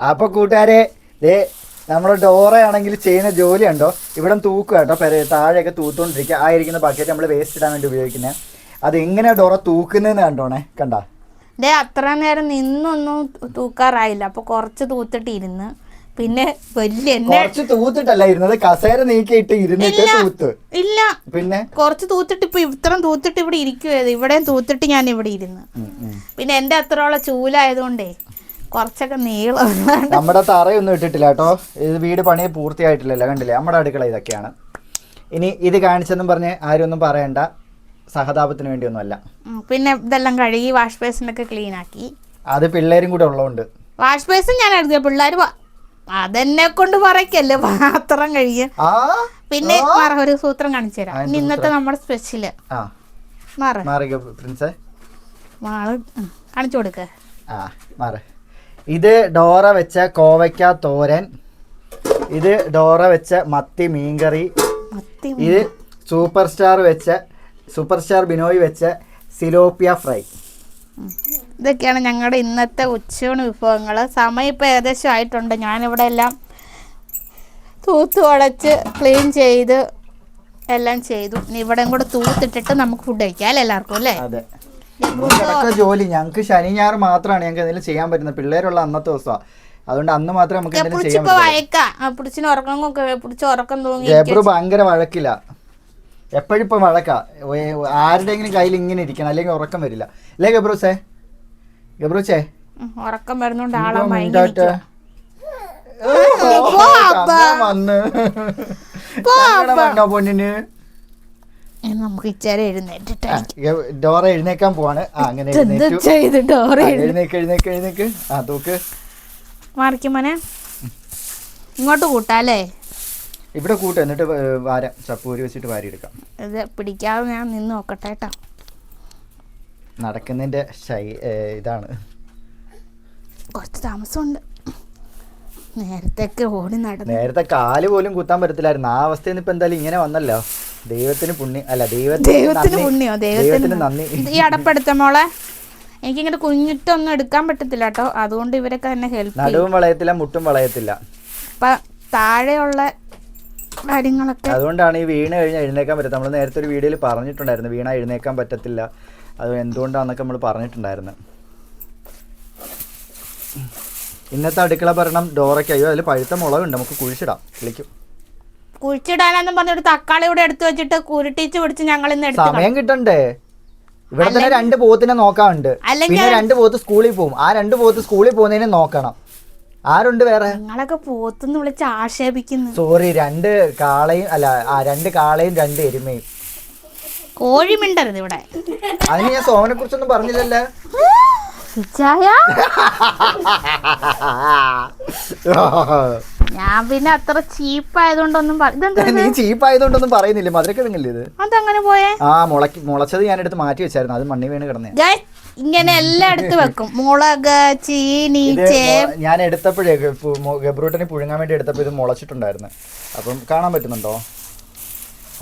അപ്പൊ കൂട്ടുകാരെ ദേ നമ്മുടെ ഡോറയാണെങ്കിൽ ചെയ്യുന്ന ജോലി ഉണ്ടോ ഇവിടെ തൂക്കുക കേട്ടോ പെര താഴെയൊക്കെ തൂത്തുകൊണ്ടിരിക്കുക. ആ ഇരിക്കുന്ന ബക്കറ്റ് നമ്മൾ വേസ്റ്റ് ഇടാൻ വേണ്ടി ഉപയോഗിക്കുന്നത് അത് എങ്ങനെയാ ഡോറ തൂക്കുന്നതെന്ന് കണ്ടോണേ? കണ്ട? ദേ അത്ര നേരം നിന്നൊന്നും തൂക്കാറായില്ല. അപ്പൊ കുറച്ച് തൂത്തിട്ട് ഇരുന്ന്. പിന്നെ വലിയ കുറച്ച് തൂത്തിട്ടല്ല ഇരുന്നത്. കസേര നീക്കിയിട്ട് ഇരുന്നിട്ട്. തൂത്ത്. ഇല്ല. പിന്നെ? കുറച്ച് തൂത്തിട്ട് ഇപ്പൊ ഇത്രയും തൂത്തിട്ട് ഇവിടെ ഇരിക്കുവായിരുന്നു ഇവിടെയും തൂത്തിട്ട് ഞാൻ ഇവിടെ ഇരുന്ന്. പിന്നെ എന്റെ അത്രയുള്ള ചൂലായതുകൊണ്ടേ കുറച്ചൊക്കെ നീളം നമ്മുടെ തറയൊന്നും ഇട്ടിട്ടില്ല കേട്ടോ. ഇത് വീട് പണി പൂർത്തിയായിട്ടില്ലല്ലോ കണ്ടില്ലേ? നമ്മുടെ അടുക്കള ഇതൊക്കെയാണ്. ഇനി ഇത് കാണിച്ചെന്നും പറഞ്ഞ് ആരും ഒന്നും പറയണ്ട. സഹതാപത്തിന് വേണ്ടിയൊന്നുമല്ല. പിന്നെ ഇതെല്ലാം കഴുകി വാഷ് ബേസിനൊക്കെ ക്ലീൻ ആക്കി. അത് പിള്ളേരും കൂടെ ഉള്ളതുകൊണ്ട്. വാഷ് ബേസിൻ ഞാൻ എഴുതിയ പിള്ളേർ അതെന്നെ കൊണ്ട് പറയ്ക്കല്ലേ പാത്രം കഴുകിയ. പിന്നെ ഒരു സൂത്രം കാണിച്ചു തരാം. ഇന്നത്തെ നമ്മുടെ സ്പെഷ്യൽ കാണിച്ചു കൊടുക്ക. ആ മാറ്. ഇത് ഡോറ വെച്ച കോവയ്ക്ക തോരൻ. ഇത് ഡോറ വെച്ച മത്തി മീൻകറി. ഇത് സൂപ്പർ സ്റ്റാർ വെച്ച സൂപ്പർ സ്റ്റാർ ബിനോയ് വെച്ച സിലോപ്പിയ ഫ്രൈ. ഇതൊക്കെയാണ് ഞങ്ങളുടെ ഇന്നത്തെ ഉച്ചയൂണ് വിഭവങ്ങൾ സമയം ഇപ്പോൾ ഏകദേശം ആയിട്ടുണ്ട്. ഞാനിവിടെ എല്ലാം തൂത്ത് വളച്ച് ക്ലീൻ ചെയ്ത് എല്ലാം ചെയ്തു. ഇനി ഇവിടെയും കൂടെ തൂത്തിട്ടിട്ട് നമുക്ക് ഫുഡ് കഴിക്കാം. അല്ലേ എല്ലാവർക്കും അല്ലേ? അതെ. ഇതൊക്കെ ജോലി ഞങ്ങൾക്ക് ശനി ഞായർ മാത്രമാണ് ഞങ്ങൾക്ക് എന്തെങ്കിലും ചെയ്യാൻ പറ്റുന്നത്. പിള്ളേരുള്ള അന്നത്തെ ദിവസമാണ് അതുകൊണ്ട് അന്ന് മാത്രമേ നമുക്ക് എന്തെങ്കിലും ചെയ്യാൻ തൂങ്ങി ജബ്രു ഭയങ്കര വഴക്കില്ല എപ്പോഴും ഇപ്പൊ വഴക്കാ. ആരുടെങ്കിലും ആരുടെയെങ്കിലും കയ്യിൽ ഇങ്ങനെ ഇരിക്കണം. അല്ലെങ്കിൽ ഉറക്കം വരില്ല. അല്ലേ ഗബ്രൂസേ? ഗബ്രൂച്ചേ ഉം, ഉറക്കം വരുന്നോണ്ട് ആളാ വന്ന് പൊന്നിന്. നമുക്ക് ഇച്ചാരെ എഴുന്നേറ്റിട്ട് ഡോറ എഴുന്നേക്കാൻ പോവാണ്. അങ്ങനെ എന്ത് എഴുന്നേറ്റു. ചെയ്തിട്ട് ആ, ഓറ എഴുന്നേക്ക് എഴുന്നേക്ക് എഴുന്നേക്ക്. ആ തൂക്ക്. മാറിക്കും മോനെ. ഇങ്ങോട്ട് കൂട്ടാല്ലേ ഇവിടെ കൂട്ട് എന്നിട്ട് വാരാം. ചപ്പൂരി വെച്ചിട്ട് വാരി എടുക്കാം. ഇത് പിടിക്കാതെ ഞാൻ നിന്ന് നോക്കട്ടെ കേട്ടോ. നടക്കുന്നതിന്റെ ശൈ ഇതാണ്. കുറച്ച് താമസമുണ്ട്. നേരത്തെ ഓടി നടന്നു നേരത്തെ കാൽ പോലും കുത്താൻ പറ്റത്തില്ലായിരുന്നു. ആ അവസ്ഥയിൽ നിന്ന് ഇപ്പൊ എന്തായാലും ഇങ്ങനെ വന്നല്ലോ. ദൈവത്തിന് പുണ്യം അല്ല ദൈവത്തിന് ദൈവത്തിന് പുണ്യോ? ദൈവത്തിന് ദൈവത്തിന് നന്ദി. ഇത് ഈ അടപ്പെടുത്ത മോളെ. എനിക്ക് ഇങ്ങനെ കുഞ്ഞിട്ടൊന്നും എടുക്കാൻ പറ്റത്തില്ല കേട്ടോ. അതുകൊണ്ട് ഇവരൊക്കെ തന്നെ ഹെൽപ്പ് ചെയ്യും. നടുവും വളയത്തില്ല മുട്ടും വളയത്തില്ല. അപ്പൊ താഴെയുള്ള കാര്യങ്ങളൊക്കെ അതുകൊണ്ടാണ് ഈ വീണ് കഴിഞ്ഞാൽ എഴുന്നേക്കാൻ പറ്റത്തില്ല നമ്മൾ നേരത്തെ ഒരു വീഡിയോയിൽ പറഞ്ഞിട്ടുണ്ടായിരുന്നു വീണ എഴുന്നേക്കാൻ പറ്റത്തില്ല. അത് എന്തുകൊണ്ടാണെന്നൊക്കെ നമ്മൾ പറഞ്ഞിട്ടുണ്ടായിരുന്നു. ഇന്നത്തെ അടുക്കള ഭരണം ഡോറയ്ക്ക്. അയ്യോ അതിൽ പഴുത്ത മുളകുണ്ട്. നമുക്ക് കുഴിച്ചിടാം. കിളിക്കും കുഴിച്ചിടാനെന്നും പറഞ്ഞൊരു തക്കാളി ഇവിടെ എടുത്തു വെച്ചിട്ട് കുരുട്ടിച്ച് പിടിച്ച് ഞങ്ങൾ ഇന്ന് സമയം കിട്ടണ്ടേ? ഇവിടെ തന്നെ രണ്ട് പോത്തിനെ അല്ലെങ്കിൽ- പിന്നെ രണ്ട് പോത്ത് സ്കൂളിൽ പോകും ആ രണ്ട് പോത്ത് സ്കൂളിൽ പോകുന്നതിനെ നോക്കണം. ആരുണ്ട് വേറെ? നിങ്ങളൊക്കെ പോത്തുന്ന് വിളിച്ച് ആക്ഷേപിക്കുന്നു. സോറി രണ്ട് കാളയും അല്ല ആ രണ്ട് കാളയും രണ്ട് എരുമയും. കോഴി മിണ്ടരുത് ഇവിടെ. അതിന് ഞാൻ സോമനെ കുറിച്ചൊന്നും പറഞ്ഞില്ലല്ലോ. ഇച്ചായ ഞാൻ പിന്നെ അത്ര ചീപ്പ് ആയതുകൊണ്ടൊന്നും നീ ചീപ്പ് ആയതുകൊണ്ടൊന്നും പറയുന്നില്ല? മധുരക്കിഴങ്ങല്ലേ ഇത്? അതങ്ങനെ പോയേ? ആ മുളക്കി മുളച്ചത് ഞാൻ എടുത്ത് മാറ്റി വെച്ചായിരുന്നു. അത് മണ്ണി വീണ് കിടന്നേ. ഇങ്ങനെ എല്ലാം എടുത്ത് വെക്കും. മുളക് ചീനി ഞാൻ എടുത്തപ്പോഴേ ഗബ്രൂട്ടനെ പുഴുങ്ങാൻ വേണ്ടി എടുത്തപ്പോൾ ഇത് മുളച്ചിട്ടുണ്ടായിരുന്നു. അപ്പം കാണാൻ പറ്റുന്നുണ്ടോ?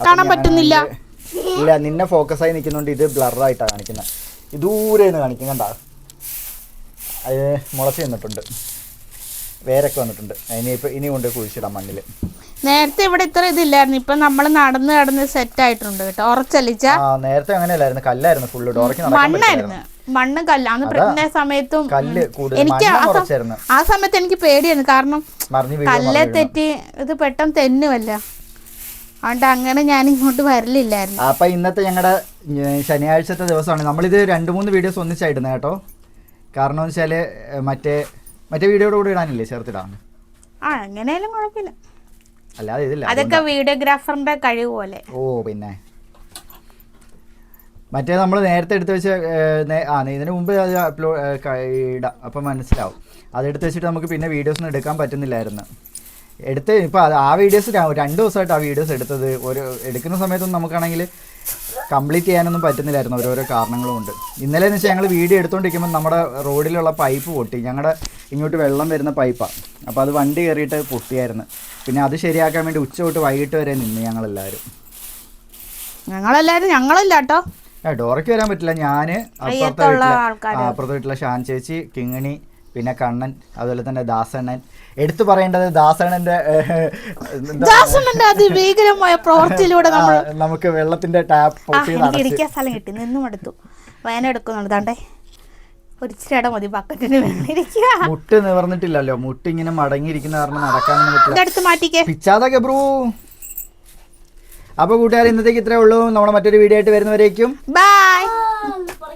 കാണാൻ പറ്റുന്നില്ല. ഇല്ല നിന്നെ ഫോക്കസ് ആയി നിൽക്കുന്നോണ്ട്. ഇത് ബ്ലറായിട്ടാണ് കാണിക്കുന്നത്. ദൂരെ നിന്ന് കാണിക്കും കണ്ട? മുളച്ച് നിന്നിട്ടുണ്ട്. വേരൊക്കെ വന്നിട്ടുണ്ട്. അതിന് ഇപ്പൊ ഇനി കൊണ്ട് കുഴിച്ചിടാം മണ്ണിൽ നേരത്തെ ഇവിടെ ഇത്ര ഇതില്ലായിരുന്നു. ഇപ്പൊ നമ്മൾ നടന്ന് നടന്ന് സെറ്റ് ആയിട്ടുണ്ട് കേട്ടോ. ഉറച്ചല്ലിച്ച ആ നേരത്തെ അങ്ങനെയല്ലായിരുന്നു. കല്ലായിരുന്നു ഫുള്ള് ഡോറയ്ക്ക് മണ്ണായിരുന്നു. മണ്ണ് കല്ല്. അന്ന് പ്രഗ്നന്റ് സമയത്തും കല്ല് എനിക്ക് ആ സമയത്ത് എനിക്ക് പേടിയായിരുന്നു. കാരണം കല്ലെ തെറ്റി ഇത് പെട്ടെന്ന് തെന്നുമല്ല അതുകൊണ്ട് അങ്ങനെ ഞാൻ ഇങ്ങോട്ട് വരലില്ലായിരുന്നു. അപ്പൊ ഇന്നത്തെ ഞങ്ങളുടെ ശനിയാഴ്ചത്തെ ദിവസമാണ്. നമ്മളിത് രണ്ട് മൂന്ന് വീഡിയോസ് ഒന്നിച്ചായിരുന്നു കേട്ടോ. കാരണം വെച്ചാൽ മറ്റേ മറ്റേ വീഡിയോ കൂടെ ഇടാനില്ലേ? ചേർത്തിടാൻ ആ എങ്ങനെയാലും കുഴപ്പമില്ല. അല്ലാതെ ഇതില്ല. അതൊക്കെ വീഡിയോഗ്രാഫറിന്റെ കഴിവ് പോലെ. ഓ പിന്നെ. മറ്റേ നമ്മൾ നേരത്തെ എടുത്ത് വെച്ച ആ ഇതിന് മുമ്പ് അത് അപ്ലോഡ് ഇടാം. അപ്പം മനസ്സിലാവും. അതെടുത്ത് വെച്ചിട്ട് നമുക്ക് പിന്നെ വീഡിയോസ് ഒന്നും എടുക്കാൻ പറ്റുന്നില്ലായിരുന്നു. എടുത്ത് ഇപ്പോൾ ആ വീഡിയോസ് രണ്ട് ദിവസമായിട്ട് ആ വീഡിയോസ് എടുത്തത്. ഒരു എടുക്കുന്ന സമയത്തൊന്നും നമുക്കാണെങ്കിൽ കംപ്ലീറ്റ് ചെയ്യാനൊന്നും പറ്റുന്നില്ലായിരുന്നു ഓരോരോ കാരണങ്ങളും ഉണ്ട് ഇന്നലെ എന്ന് വെച്ചാൽ ഞങ്ങൾ വീഡിയോ എടുത്തുകൊണ്ടിരിക്കുമ്പോൾ നമ്മുടെ റോഡിലുള്ള പൈപ്പ് പൊട്ടി. ഞങ്ങളുടെ ഇങ്ങോട്ട് വെള്ളം വരുന്ന പൈപ്പാണ് അപ്പോൾ അത് വണ്ടി കയറിയിട്ട് പൊട്ടിയായിരുന്നു. പിന്നെ അത് ശരിയാക്കാൻ വേണ്ടി ഉച്ച തൊട്ട് വൈകിട്ട് വരെ നിന്ന് ഞങ്ങളെല്ലാവരും ഞങ്ങളെല്ലാവരും ഞങ്ങളില്ല കേട്ടോ ഡോറയ്ക്ക് വരാൻ പറ്റില്ല. ഞാൻ അപ്പുറത്തെ വീട്ടിലെ ഷാൻ ചേച്ചി കിങ്ങിണി പിന്നെ കണ്ണൻ അതുപോലെ തന്നെ ദാസണ്ണൻ. എടുത്തു പറയേണ്ടത് ദാസണ്ണന്റെ ദാസണ്ണന്റെ അതിഭീകരമായ പ്രവൃത്തിയിലൂടെ നമുക്ക് വെള്ളത്തിന്റെ ടാപ്പ് ഇരിക്കാൻ സ്ഥലം കിട്ടി. നിന്നും എടുത്തു. വേന എടുക്കുന്നുണ്ട്. താണ്ടേ മതി ബക്കറ്റിന് മുട്ട് നിവർന്നിട്ടില്ലല്ലോ. മുട്ട് ഇങ്ങനെ മടങ്ങിയിരിക്കുന്ന കാരണം നടക്കാനൊന്നും പറ്റില്ല. പിച്ചാതൊക്കെ ബ്രൂ. അപ്പൊ കൂട്ടുകാർ ഇന്നത്തേക്ക് ഇത്രേ ഉള്ളൂ. നമ്മുടെ മറ്റൊരു വീഡിയോ ആയിട്ട് വരുന്നവരേക്കും ബൈ